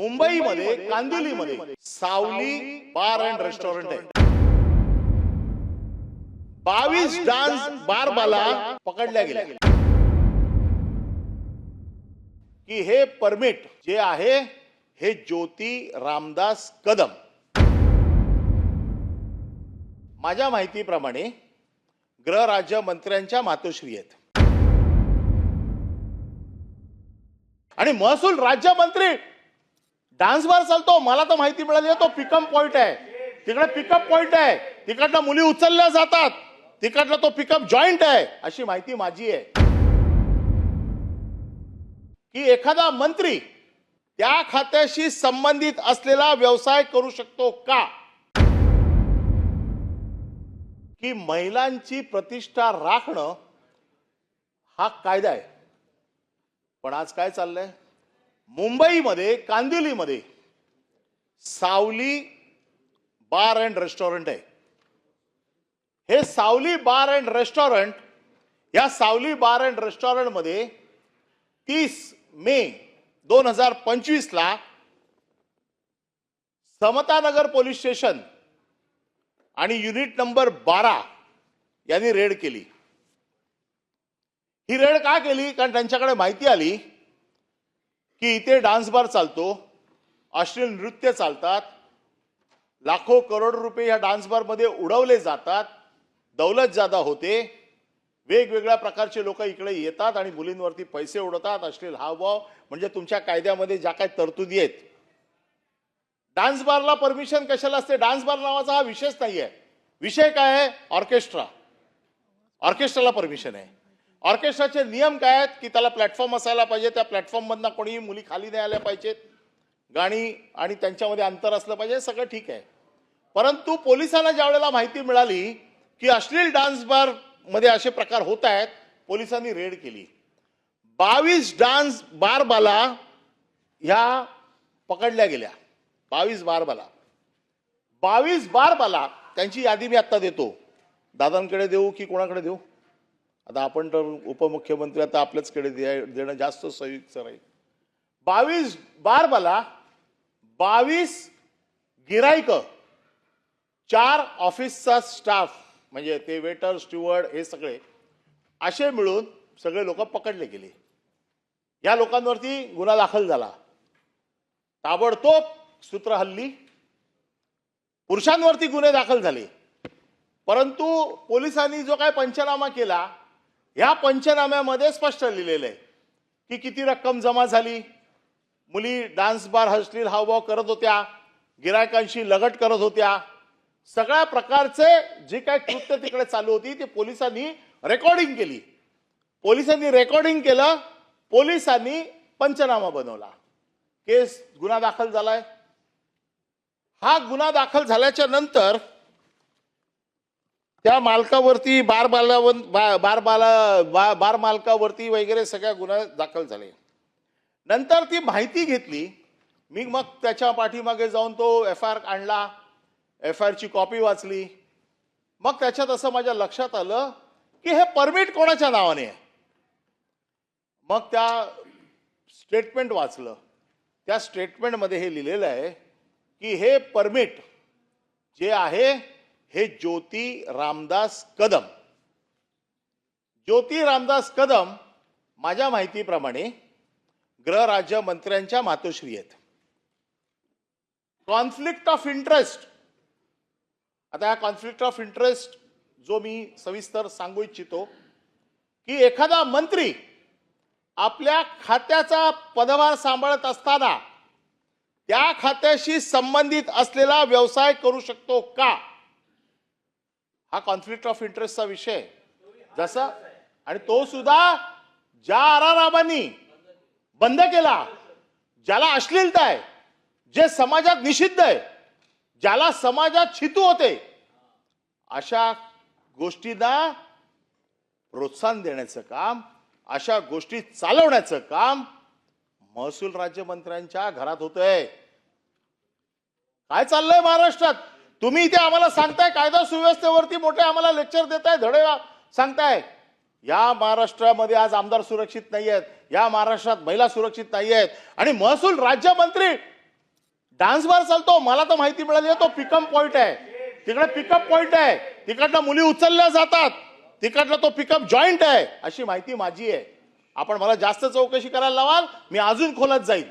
मुंबईमध्ये कांदिवलीमध्ये सावली bar and restaurant आहे. बावीस डान्स बार बाला पकडल्या गेल्या. की हे परमिट जे आहे हे ज्योती रामदास कदम. माझ्या माहितीप्रमाणे गृह राज्य मंत्र्यांच्या मातोश्री आहेत. आणि महसूल राज्यमंत्री डान्स बार चालतो मला तर माहिती मिळाली तो पिकअप पॉईंट आहे. तिकडे पिकअप पॉईंट आहे. तिकडनं मुली उचलल्या जातात. तिकडनं तो पिकअप जॉईंट आहे. अशी माहिती माझी आहे. की एखादा मंत्री त्या खात्याशी संबंधित असलेला व्यवसाय करू शकतो का? की महिलांची प्रतिष्ठा राखणं हा कायदा आहे. पण आज काय चाललंय? मुंबईमध्ये कांदिवलीमध्ये सावली बार अँड रेस्टॉरंट आहे. हे सावली बार अँड रेस्टॉरंट या सावली बार अँड रेस्टॉरंटमध्ये तीस मे दोन हजार पंचवीसला समतानगर पोलीस स्टेशन आणि युनिट नंबर बारा यांनी रेड केली. ही रेड का केली? कारण त्यांच्याकडे माहिती आली. की इथे डान्स बार चालतो अश्लील नृत्य चालतात लाखो करोड रुपये ह्या डान्स बारमध्ये उडवले जातात दौलत जादा होते वेगवेगळ्या प्रकारचे लोक इकडे येतात आणि मुलींवरती पैसे उडवतात अश्लील हावभाव म्हणजे तुमच्या कायद्यामध्ये ज्या काही तरतुदी आहेत. डान्स बारला परमिशन कशाला असते? डान्स बार नावाचा हा विषयच नाही आहे विषय काय आहे? ऑर्केस्ट्रा. ऑर्केस्ट्राला परमिशन आहे. ऑर्केस्ट्राचे नियम काय आहेत की त्याला प्लॅटफॉर्म असायला पाहिजे त्या प्लॅटफॉर्ममधनं कोणीही मुली खाली नाही आल्या पाहिजेत गाणी आणि त्यांच्यामध्ये अंतर असलं पाहिजे सगळं ठीक आहे. परंतु पोलिसांना ज्या वेळेला माहिती मिळाली की अश्लील डान्स बारमध्ये असे प्रकार होत आहेत पोलिसांनी रेड केली. बावीस डान्स बारबाला ह्या पकडल्या गेल्या. बावीस बारबाला. बावीस बारबाला त्यांची यादी मी आत्ता देतो. दादांकडे देऊ की कोणाकडे देऊ? आता आपण तर उपमुख्यमंत्री आता आपल्याचकडे दे देणं जास्त संयुक्त राहील. बावीस बार मला बावीस गिरायक चार ऑफिसचा स्टाफ म्हणजे ते वेटर स्टुअर्ड हे सगळे असे मिळून सगळे लोक पकडले गेले. या लोकांवरती गुन्हा दाखल झाला. ताबडतोब सूत्र हल्ली. पुरुषांवरती गुन्हे दाखल झाले. परंतु पोलिसांनी जो काय पंचनामा केला या पंचनाम्यामध्ये स्पष्ट लिहिलेलं आहे की किती रक्कम जमा झाली? मुली डान्स बार हसतील हावभाव करत होत्या. गिरायकांशी लगट करत होत्या. सगळ्या प्रकारचे जे काय कृत्य तिकडे चालू होती ते पोलिसांनी रेकॉर्डिंग केली. पोलिसांनी रेकॉर्डिंग केलं पोलिसांनी पंचनामा बनवला. केस गुन्हा दाखल झालाय. हा गुन्हा दाखल झाल्याच्यानंतर त्या मालकावरती बार बालावन बा- बार बाला बा- बार मालकावरती वगैरे सगळ्या गुन्हा दाखल झाले. नंतर ती माहिती घेतली. मी मग त्याच्या पाठीमागे जाऊन तो एफ आय आर आणला. एफ आय आरची कॉपी वाचली. मग त्याच्यात असं माझ्या लक्षात आलं की हे परमिट कोणाच्या नावाने आहे? मग त्या स्टेटमेंट वाचलं. त्या स्टेटमेंटमध्ये हे लिहिलेलं आहे की हे परमिट जे आहे हे ज्योती रामदास कदम. ज्योती रामदास कदम माझ्या माहितीप्रमाणे गृह राज्य मंत्र्यांच्या मातोश्री आहेत. कॉन्फ्लिक्ट ऑफ इंटरेस्ट आता हा कॉन्फ्लिक्ट ऑफ इंटरेस्ट जो मी सविस्तर सांगू इच्छितो की एखादा मंत्री आपल्या खात्याचा पदभार सांभाळत असताना त्या खात्याशी संबंधित असलेला व्यवसाय करू शकतो का? हा कॉन्फ्लिक्ट ऑफ इंटरेस्टचा विषय. जसं जसा आणि तो सुद्धा ज्या आरारामांनी बंद केला ज्याला अश्लीलता आहे जे समाजात निषिद्ध आहे ज्याला समाजात छितू होते अशा गोष्टींना प्रोत्साहन देण्याचं काम अशा गोष्टी चालवण्याचं काम महसूल राज्यमंत्र्यांच्या घरात होतंय. काय चाललंय महाराष्ट्रात? तुम्ही इथे आम्हाला सांगताय कायदा सुव्यवस्थेवरती मोठे आम्हाला लेक्चर देताय धडे सांगताय. या महाराष्ट्रामध्ये आज आमदार सुरक्षित नाही आहेत या महाराष्ट्रात महिला सुरक्षित नाही आहेत आणि महसूल राज्यमंत्री डान्स बार चालतो मला तर माहिती मिळाली आहे तो पिकअप पॉईंट आहे. तिकडे पिकअप पॉईंट आहे. तिकडनं मुली उचलल्या जातात. तिकडनं तो पिकअप जॉईंट आहे. अशी माहिती माझी आहे. आपण मला जास्त चौकशी करायला लावाल मी अजून खोलात जाईल